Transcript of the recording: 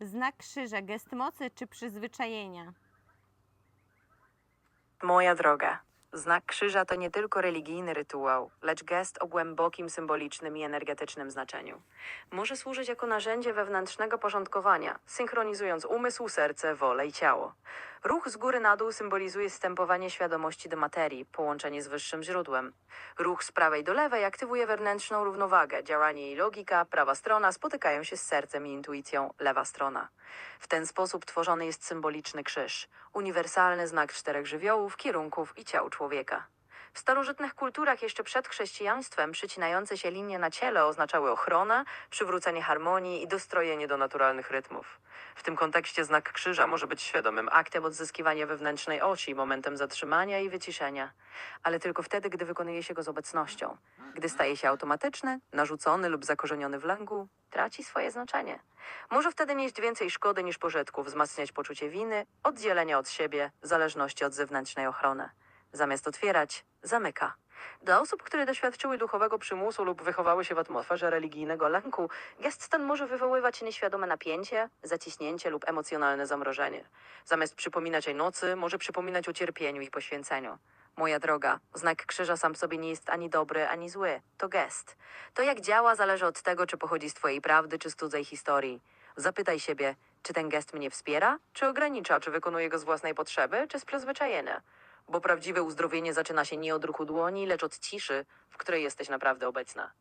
Znak krzyża, gest mocy czy przyzwyczajenia? Moja droga, znak krzyża to nie tylko religijny rytuał, lecz gest o głębokim symbolicznym i energetycznym znaczeniu. Może służyć jako narzędzie wewnętrznego porządkowania, synchronizując umysł, serce, wolę i ciało. Ruch z góry na dół symbolizuje stępowanie świadomości do materii, połączenie z wyższym źródłem. Ruch z prawej do lewej aktywuje wewnętrzną równowagę, działanie i logika, prawa strona spotykają się z sercem i intuicją, lewa strona. W ten sposób tworzony jest symboliczny krzyż, uniwersalny znak czterech żywiołów, kierunków i ciał człowieka. W starożytnych kulturach jeszcze przed chrześcijaństwem przycinające się linie na ciele oznaczały ochronę, przywrócenie harmonii i dostrojenie do naturalnych rytmów. W tym kontekście znak krzyża może być świadomym aktem odzyskiwania wewnętrznej osi, momentem zatrzymania i wyciszenia, ale tylko wtedy, gdy wykonuje się go z obecnością. Gdy staje się automatyczny, narzucony lub zakorzeniony w lęku, traci swoje znaczenie. Może wtedy nieść więcej szkody niż pożytku, wzmacniać poczucie winy, oddzielenia od siebie, zależności od zewnętrznej ochrony. Zamiast otwierać, zamyka. Dla osób, które doświadczyły duchowego przymusu lub wychowały się w atmosferze religijnego lęku, gest ten może wywoływać nieświadome napięcie, zaciśnięcie lub emocjonalne zamrożenie. Zamiast przypominać o nocy, może przypominać o cierpieniu i poświęceniu. Moja droga, znak krzyża sam w sobie nie jest ani dobry, ani zły. To gest. To jak działa zależy od tego, czy pochodzi z twojej prawdy, czy z cudzej historii. Zapytaj siebie, czy ten gest mnie wspiera, czy ogranicza, czy wykonuję go z własnej potrzeby, czy z przyzwyczajenia. Bo prawdziwe uzdrowienie zaczyna się nie od ruchu dłoni, lecz od ciszy, w której jesteś naprawdę obecna.